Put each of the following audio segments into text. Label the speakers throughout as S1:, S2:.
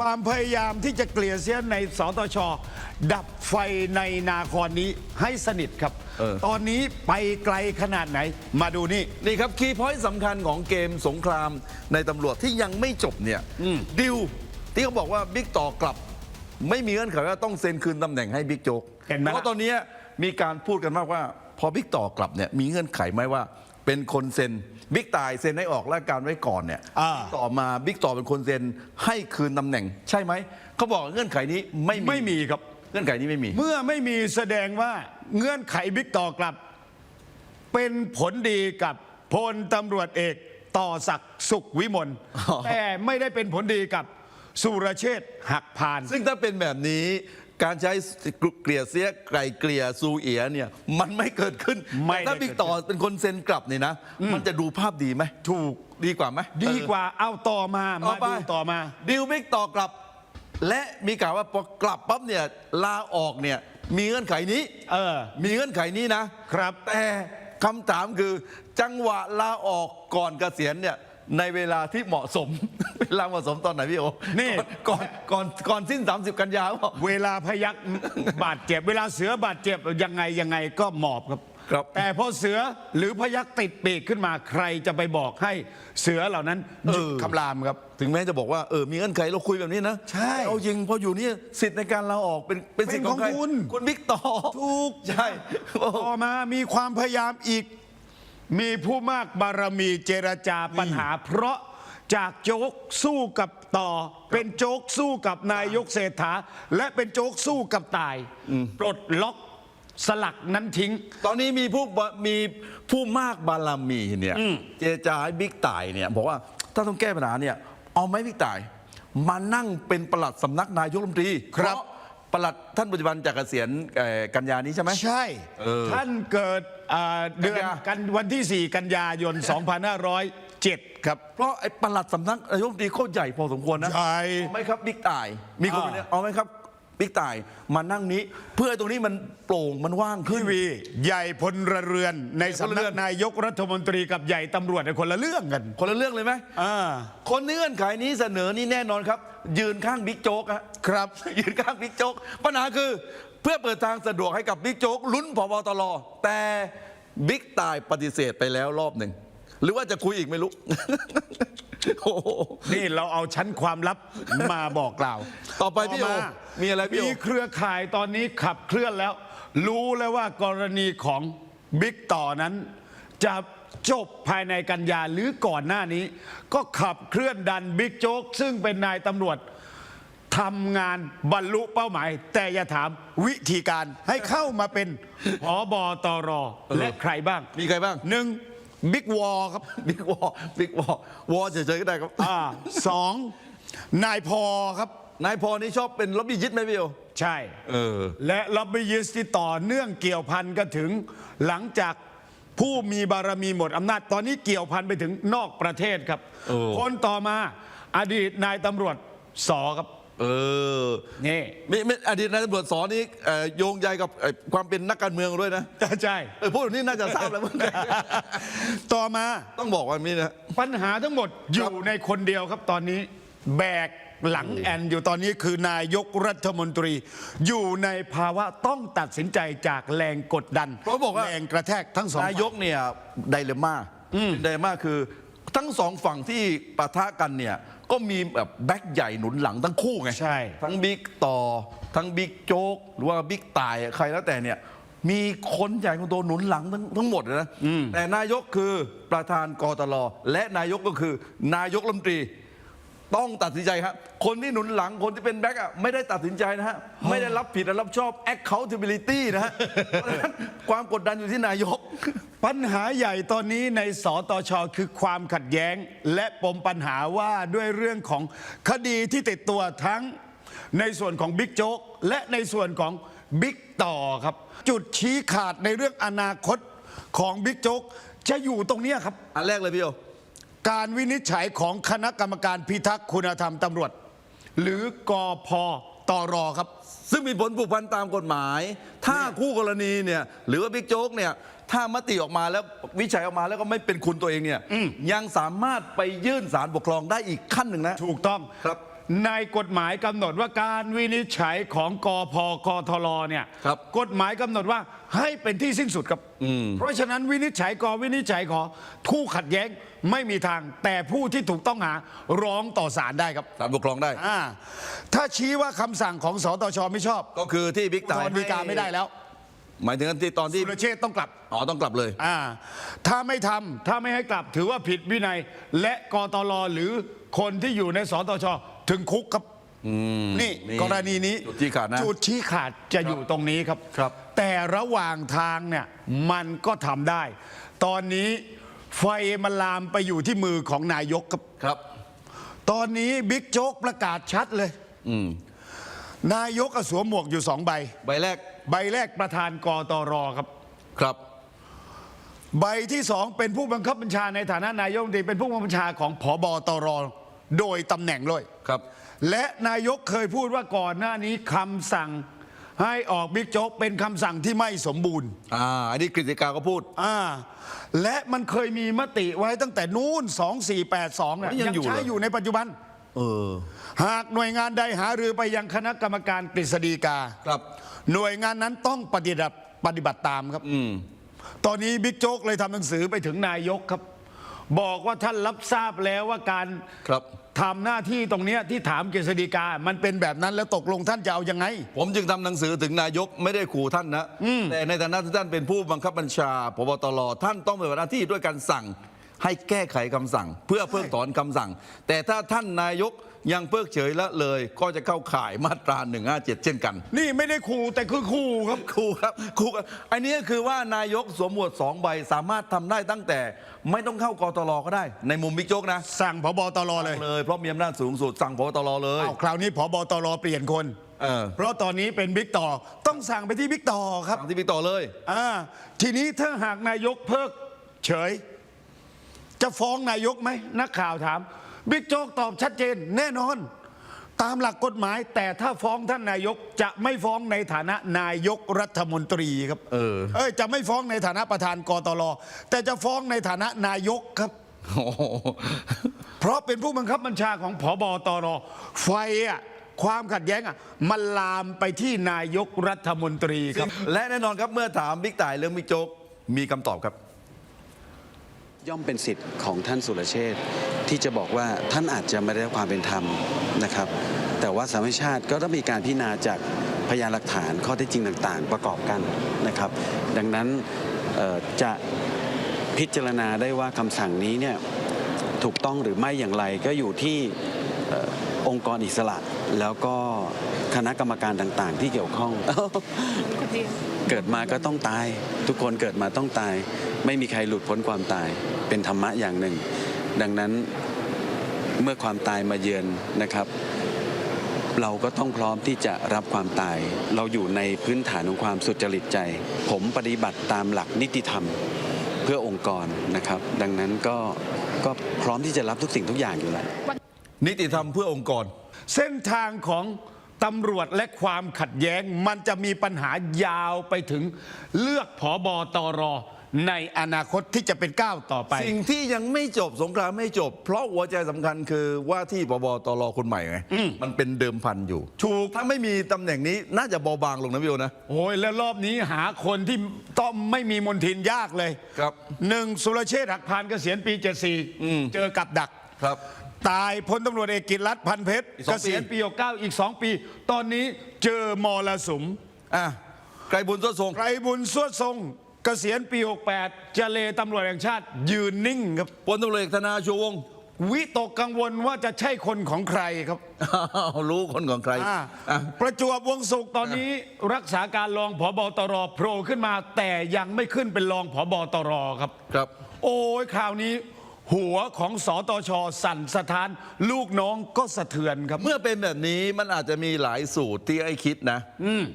S1: ความพยายามที่จะเกลี่ยเสียในสตช ดับไฟในนาครนี้ให้สนิทครับ
S2: เออ
S1: ตอนนี้ไปไกลขนาดไหน มาดูนี่
S2: นี่ครับคีย์พอยต์สำคัญของเกมสงครามในตำรวจที่ยังไม่จบเนี่ยดิวที่เขาบอกว่าบิ๊กต่อกลับ ไม่มีเงื่อนไขว่าต้องเซ็นคืนตำแหน่งให้บิ๊กโจ๊ก
S1: เห็นไหม
S2: เพราะตอนนี้มีการพูดกันมากว่า พอบิ๊กต่อกลับเนี่ยมีเงื่อนไขไหมว่า เป็นคนเซ็นบิ๊กตายเซ็นให้ออกราชการไว้ก่อนเนี่ย
S1: อ่า
S2: ต่อมาบิ๊กต่อเป็นคนเซ็นให้คืนตำแหน่ง ใช่ไหมเขาบอกเงื่อนไขนี้ไม่
S1: ไม่มีครับ
S2: เงื่อนไขนี้ไม่มี
S1: เมื่อไม่มีแสดงว่าเงื่อนไขบิ๊กต่อกลับ เป็นผลดีกับพลตำรวจเอกต่อศักดิ์สุขวิมล
S2: อ๋อ
S1: แต่ไม่ได้เป็นผลดีกับสุรเชษฐ์หักพาน
S2: ซึ่งถ้าเป็นแบบนี้ การใช้เกลี่ยเสียไกลเกลี่ยซูเอียเนี่ยมันไม่เกิดขึ้น
S1: ไม่
S2: แต่ถ้า
S1: ได้
S2: บิ๊กต่อเป็นคนเซ็นกลับเนี่ยนะ มันจะดูภาพดีไหม
S1: ถูก
S2: ดีกว่าไหม
S1: ดีกว่าเอาต่อมา
S2: ต่อ
S1: มา
S2: ไป
S1: ดูต่อมา
S2: ดิวบิ๊กต่อกลับ และมีข่าวว่าพอกลับปั๊บเนี่ยลาออกเนี่ยมีเงื่อนไขนี้
S1: เออ
S2: มีเงื่อนไขนี้นะ
S1: ครับ
S2: แต่คำถามคือจังหวะลาออกก่อนเกษียณเนี่ย ในเวลาที่เหมาะสม เวลาเหมาะสมตอนไหนพี่โอ
S1: นี่
S2: ก่อนก่อนก่อนก่อนสิ้น 30 กันยาเปล่า
S1: เวลาพยักบาดเจ็บ เวลาเสือบาดเจ็บยังไงยังไงก็หมอบครับ
S2: ครับ
S1: แต่พอเสือหรือพยักติดปีกขึ้นมาใครจะไปบอกให้เสือเหล่านั้นหยุดคำรามครับ
S2: ถึงแม้จะบอกว่าเออมีเงื่อนไขเราคุยแบบนี้นะ
S1: ใช่
S2: แต่เอาจริงพออยู่นี่สิทธิ์ในการลาออกเป็นเป็นสิทธิ์ของใคร
S1: เป็นของคุณ
S2: คุณบิ๊กต่อ
S1: ถูก
S2: ใช่โอ้
S1: ต่อมามีความพยายามอีก มีผู้มากบารมีเจรจาปัญหา เพราะจากโจ๊กสู้กับต่อ เป็นโจ๊กสู้กับนายกเศรษฐา และเป็นโจ๊กสู้กับตายปลดล็อกสลักนั้นทิ้ง
S2: ตอนนี้มีผู้บมีผู้มากบารมีเนี่ยเจรจาให้บิ๊กต่ายเนี่ยบอกว่าถ้าต้องแก้ปัญหาเนี่ยเอาไหมบิ๊กต่าย มานั่งเป็นปลัดสำนักนายกรัฐมนตรี
S1: ครับ
S2: เพาะปลัดท่านปัจจุบันจากเกษียณเอ่อกันยานี้ใช่ไหม
S1: ใช่
S2: เออ
S1: ท่านเกิดอ่าเดือน
S2: กันยา
S1: กันวันที่ 4 กันยายน 2507 ครับ
S2: เพราะไอ้ปลัดสำนักนายกรัฐมนตรีเขาใหญ่พอสมควรนะ
S1: ใหญ่
S2: เอาไหมครับบิ๊กต่าย มีคน
S1: อ่า
S2: คนเนี้ยเอาไหมครับ บิ๊กต่ายมานั่งนี้ เพื่อให้ตรงนี้มันโปร่งมันว่างขึ้
S1: พี่
S2: น
S1: วีใหญ่พลเรือนใน
S2: ใหญ่พล
S1: สำ
S2: เรื
S1: นั
S2: อกน
S1: นายกรัฐมนตรีกับใหญ่ตำรวจเนี่ยคนละเรื่องกัน
S2: คนละเรื่องเลยไหม
S1: อ่า
S2: คนเงื่อนไขนี้เสนอนี่แน่นอนครับ ยืนข้างบิ๊กโจ๊กฮะ
S1: ครับ
S2: ยืนข้างบิ๊กโจ๊กปัญหาคือเพื่อเปิดทางสะดวกให้กับบิ๊กโจ๊กลุ้นพบตรแต่บิ๊กตายปฏิเสธไปแล้วรอบหนึ่ง หรือว่าจะคุยอีกไม่รู้ โอ้โห
S1: นี่เราเอาชั้นความลับมาบอกกล่าว
S2: ต่อไปพี่โอ
S1: มา
S2: มีอะไรพี่โอ
S1: มีเครือข่ายตอนนี้ขับเคลื่อนแล้ว รู้แล้วว่ากรณีของบิ๊กต่อนั้น จะจบภายในกันยาหรือก่อนหน้านี้ ก็ขับเคลื่อนดันบิ๊กโจ๊ก ซึ่งเป็นนายตำรวจทำงานบรรลุเป้าหมาย แต่อย่าถามวิธีการให้เข้ามาเป็นผอบอตรและใครบ้าง
S2: มีใครบ้าง
S1: หนึ่ง บิ๊กวอครับ
S2: บิ๊กวอบิ๊กวอวอเฉยๆก็ได้ครับ
S1: อ่าสองนายพอครับ
S2: นายพอนี่ชอบเป็นล็อบบี้ยิตไหมพี่โอ
S1: ใช่
S2: เออ
S1: และล็อบบี้ยิสต์ที่ต่อเนื่องเกี่ยวพันกันถึง หลังจากผู้มีบารมีหมดอำนาจตอนนี้เกี่ยวพันไปถึงนอกประเทศครับ
S2: เออ
S1: คนต่อมาอดีตนายตำรวจสอครับ
S2: เออ
S1: นี่
S2: ไม่ไม่อดีตนายตำรวจสอนนี่เอ่อโยงใยกับเอ่อความเป็นนักการเมืองด้วยนะ
S1: ใช่
S2: เออพูดแบบนี้น่าจะทราบแล้วมั้ง
S1: ต่อมา
S2: ต้องบอกว่านี้นะ
S1: ปัญหาทั้งหมดอยู่ในคนเดียวครับตอนนี้ แบกหลังแอนอยู่ตอนนี้คือนายกรัฐมนตรี อยู่ในภาวะต้องตัดสินใจจากแรงกดดัน
S2: เพราะบอกว่า
S1: แรงกระแทกทั้งสอง
S2: นายกเนี่ยไดเลม่าไดเลม่าคือ ทั้งสองฝั่งที่ปะทะกันเนี่ยก็มีแบบแบ็คใหญ่หนุนหลังทั้งคู่ไง
S1: ใช่
S2: ทั้งบิ๊กต่อ ทั้งบิ๊กโจ๊กหรือว่าบิ๊กตายใครแล้วแต่เนี่ยมีคนใหญ่คนโตหนุนหลังทั้งทั้งหมดเลยนะแต่นายกคือประธานกตลและนายกก็คือนายกรัฐมนตรี ต้องตัดสินใจครับ คนที่หนุนหลังคนที่เป็นแบ็กอะไม่ได้ตัดสินใจนะฮะ ไม่ได้รับผิดและรับชอบ accountability นะฮะเพราะฉะนั้นความกดดันอยู่ที่นายก
S1: ปัญหาใหญ่ตอนนี้ในสตชคือความขัดแย้ง และปมปัญหาว่าด้วยเรื่องของคดีที่ติดตัวทั้งในส่วนของบิ๊กโจ๊กและในส่วนของบิ๊กต่อครับ จุดชี้ขาดในเรื่องอนาคตของบิ๊กโจ๊กจะอยู่ตรงเนี้ยครับ
S2: อันแรกเลยพี่โอ
S1: การวินิจฉัยของคณะกรรมการพิทักษ์คุณธรรมตำรวจ หรือกอพตรครับ
S2: ซึ่งมีผลผูกพันตามกฎหมาย ถ้าคู่กรณีเนี่ยหรือว่าบิ๊กโจ๊กเนี่ยถ้ามติออกมาแล้ววิจัยออกมาแล้วก็ไม่เป็นคุณตัวเองเนี่ยยังสามารถไปยื่นศาลปกครองได้อีกขั้นหนึ่งนะ
S1: ถูกต้อง
S2: ครับ
S1: ในกฎหมายกำหนดว่าการวินิจฉัยของกพกทลเนี่ย
S2: ครับ
S1: กฎหมายกำหนดว่าให้เป็นที่สิ้นสุดครับ เพราะฉะนั้นวินิจฉัยกวินิจฉัยขอคู่ขัดแย้งไม่มีทาง แต่ผู้ที่ถูกต้องหาร้องต่อศาลได้ครับ
S2: ศาลปกครองได้
S1: อ่าถ้าชี้ว่าคำสั่งของสตชไม่ชอบ
S2: ก็คือที่บิ๊ก
S1: ต
S2: ต่าย
S1: อนดีกาไม่ได้แล้ว
S2: หมายถึงที่ตอนที่
S1: สุรเชษฐ์ต้องกลับ
S2: อ๋อต้องกลับเลย
S1: อ่าถ้าไม่ทำถ้าไม่ให้กลับถือว่าผิดวินัย และกตลหรือคนที่อยู่ในสตช ถึงคุกครับนี่
S2: นี่
S1: กรณีนี้
S2: จุดชี้ขาดนะ
S1: จุดชี้ขาดจะอยู่ตรงนี้ครับ
S2: ครับ
S1: แต่ระหว่างทางเนี่ยมันก็ทำได้ ตอนนี้ไฟมันลามไปอยู่ที่มือของนายกครับ
S2: ครับ
S1: ตอนนี้บิ๊กโจ๊กประกาศชัดเลย
S2: อืม
S1: นายกก็สวมหมวกอยู่สองใบ
S2: ใบแรก
S1: ใบแรกประธานกตรครับ
S2: ครับ
S1: ใบที่สองเป็นผู้บังคับบัญชาในฐานะนายกรัฐมนตรีเป็นผู้บังคับบัญชาของผบตร โดยตำแหน่งเลย
S2: ครับ
S1: และนายกเคยพูดว่าก่อนหน้านี้คำสั่งให้ออกบิ๊กโจ๊กเป็นคำสั่งที่ไม่สมบูรณ์
S2: อ่า อันนี้กฤษฎีกาก็พูด
S1: อ่า และมันเคยมีมติไว้ตั้งแต่นู้น2482เนี่ย
S2: มันยังอยู่
S1: ใช้
S2: เหรอ
S1: อ ยู่ในปัจจุบัน
S2: เออ
S1: หากหน่วยงานใดหารือไปยังคณะกรรมการกฤษฎีกา
S2: ครับ
S1: หน่วยงานนั้นต้องปฏิบัติปฏิบัติตามครับ
S2: อืม
S1: ตอนนี้บิ๊กโจ๊กเลยทำหนังสือไปถึงนายกครับ บอกว่าท่านรับทราบแล้วว่าการ
S2: ครับ
S1: ทำหน้าที่ตรงเนี้ยที่ถามกฤษฎีกา มันเป็นแบบนั้นแล้วตกลงท่านจะเอายังไง
S2: ผมจึงทำหนังสือถึงนายกไม่ได้ขู่ท่านนะแต่ในฐานะที่ท่านเป็นผู้บังคับบัญชาพบตรท่านต้องปฏิบัติหน้าที่ด้วยการสั่ง ให้แก้ไขคำสั่ง เพื่อเพิกถอนคำสั่ง แต่ถ้าท่านนายก ยังเพิกเฉยละเลยก็จะเข้าข่ายมาตรา 157 เช่นกัน
S1: นี่ไม่ได้ขู่แต่คือขู่ครับ
S2: ครูครับครูครับอันนี้คือว่านายกสวมหมวดสองใบสามารถทำได้ตั้งแต่ไม่ต้องเข้ากตรก็ได้ ในมุมบิ๊กโจ๊กนะ
S1: สั่งพบตรเลย
S2: เลย เพราะมีอำนาจสูงสุดสั่งพบตรเลย
S1: อ้าวคราวนี้พบตรเปลี่ยนคน
S2: เออ
S1: เพราะตอนนี้เป็นบิ๊กต่อต้องสั่งไปที่บิ๊กต่อครับ
S2: สั่งที่บิ๊กต่อเลย
S1: อ่าทีนี้ถ้าหากนายกเพิกเฉย จะฟ้องนายกไหมนักข่าวถาม บิ๊กโจ๊กตอบชัดเจนแน่นอน ตามหลักกฎหมาย แต่ถ้าฟ้องท่านนายกจะไม่ฟ้องในฐานะนายกรัฐมนตรีครับ
S2: เออ
S1: เอ้ยจะไม่ฟ้องในฐานะประธานกตลแต่จะฟ้องในฐานะนายกครับ
S2: โอ้โห
S1: เพราะเป็นผู้บังคับบัญชาของผบตรไฟอะความขัดแย้งอะมันลามไปที่นายกรัฐมนตรีครับ
S2: และแน่นอนครับเมื่อถามบิ๊กต่ายเรื่องบิ๊กโจ๊กมีคำตอบครับ
S3: ย่อมเป็นสิทธิ์ของท่านสุรเชษฐ์ที่จะบอกว่าท่านอาจจะไม่ได้รับความเป็นธรรมนะครับ แต่ว่าสามัญชาติก็ต้องมีการพิจารณาจากพยานหลักฐานข้อเท็จจริงต่างๆ ประกอบกันนะครับ ดังนั้นเอ่อจะพิจารณาได้ว่าคำสั่งนี้เนี่ยถูกต้องหรือไม่อย่างไรก็อยู่ที่เอ่อองค์กรอิสระแล้วก็คณะกรรมการต่างๆ ที่เกี่ยวข้องเกิดมาก็ต้องตาย ทุกคนเกิดมาต้องตาย ไม่มีใครหลุดพ้นความตาย เป็นธรรมะอย่างหนึ่ง ดังนั้นเมื่อความตายมาเยือนนะครับ เราก็ต้องพร้อมที่จะรับความตาย เราอยู่ในพื้นฐานของความสุจริตใจ ผมปฏิบัติตามหลักนิติธรรมเพื่อองค์กรนะครับ ดังนั้นก็ก็พร้อมที่จะรับทุกสิ่งทุกอย่างอยู่แล้ว
S2: นิติธรรมเพื่อองค์กร
S1: เส้นทางของตำรวจและความขัดแย้ง มันจะมีปัญหายาวไปถึงเลือกผอบอตร ในอนาคตที่จะเป็นก้าวต่อไป
S2: สิ่งที่ยังไม่จบสงครามไม่จบ เพราะหัวใจสำคัญคือว่าที่ปบตรคนใหม่ไงมันเป็นเดิมพันอยู่
S1: ถูก
S2: ถ้าไม่มีตำแหน่งนี้น่าจะเบาบางลงนะพี่โอนะ
S1: โอ้ยแล้วรอบนี้หาคนที่ต้องไม่มีมนทินยากเลย
S2: ครับ
S1: หนึ่งสุรเชษฐ์หักพานเกษียณปี
S2: อืม
S1: 74 เจอกับดัก
S2: ครับ
S1: ตายพลตำรวจเอกกิตรัฐพันเพชร
S2: อีกส
S1: เก
S2: องปี
S1: ษียณปี69อีก 2 ปี ตอนนี้เจอมรสุม
S2: อะไกรบุญสวดทรง
S1: ไกรบุญสวดทรง เกษียณปี 68 เจเลตำรวจแห่งชาติยืนนิ่งครับ
S2: พลตำรวจเอกธนาชูวงศ์
S1: วิตกกังวลว่าจะใช่คนของใครครับ
S2: อ้าวรู้คนของใคร
S1: อ่า
S2: อะ
S1: ประจวบวงศุกร์ตอนนี้รักษาการรองผบตรโผล่ขึ้นมา แต่ยังไม่ขึ้นเป็นรองผบตรครับ
S2: ครับ
S1: โอ้ยคราวนี้ หัวของสตชสั่นสะท้าน ลูกน้องก็สะเทือนครับ
S2: เมื่อเป็นแบบนี้มันอาจจะมีหลายสูตรที่ไอ้คิดนะ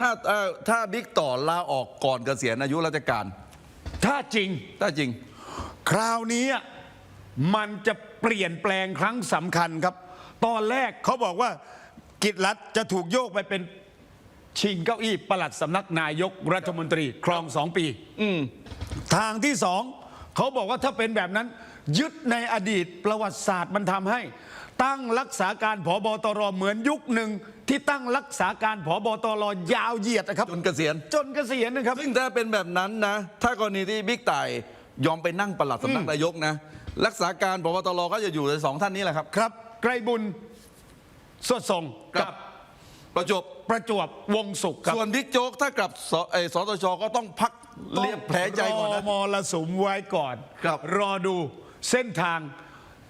S2: ถ้าเอ่อถ้าบิ๊กต่อลาออกก่อนเกษียณอายุราชการ
S1: ถ้าจริง
S2: ถ้าจริง
S1: คราวนี้มันจะเปลี่ยนแปลงครั้งสำคัญครับ ตอนแรกเขาบอกว่ากิจรัฐจะถูกโยกไปเป็นชิงเก้าอี้ปลัดสำนักนายกรัฐมนตรี ครองสองปีทางที่สองเขาบอกว่าถ้าเป็นแบบนั้น ยึดในอดีตประวัติศาสตร์มันทำให้ ตั้งรักษาการผบตรเหมือนยุคหนึ่ง ที่ตั้งรักษาการผบตรยาวเหยียดนะครับ
S2: จนเกษียณ
S1: จนเกษียณนะครับ
S2: ซึ่งถ้าเป็นแบบนั้นนะ ถ้ากรณีที่บิ๊กต่ายยอมไปนั่งประหลัดสำนักนายกนะ รักษาการพบตรก็จะอยู่ในสองท่านนี้แหละครับ
S1: ครับ ไกรบุญสวดทรง
S2: ครับ
S1: กับ
S2: ประจวบ
S1: ประจวบวงศุกร์ครับ
S2: ส่วนบิ๊กโจ๊กถ้ากลับสเอ่อสตชก็ต้องพักเรียบแผลใจก่อน
S1: ร
S2: นะ
S1: มรสุมไว้ก่อน
S2: ครับ
S1: รอดู เส้นทาง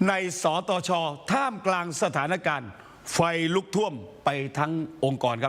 S1: ในสตชท่ามกลางสถานการณ์ ไฟลุกท่วมไปทั้งองค์กรครับ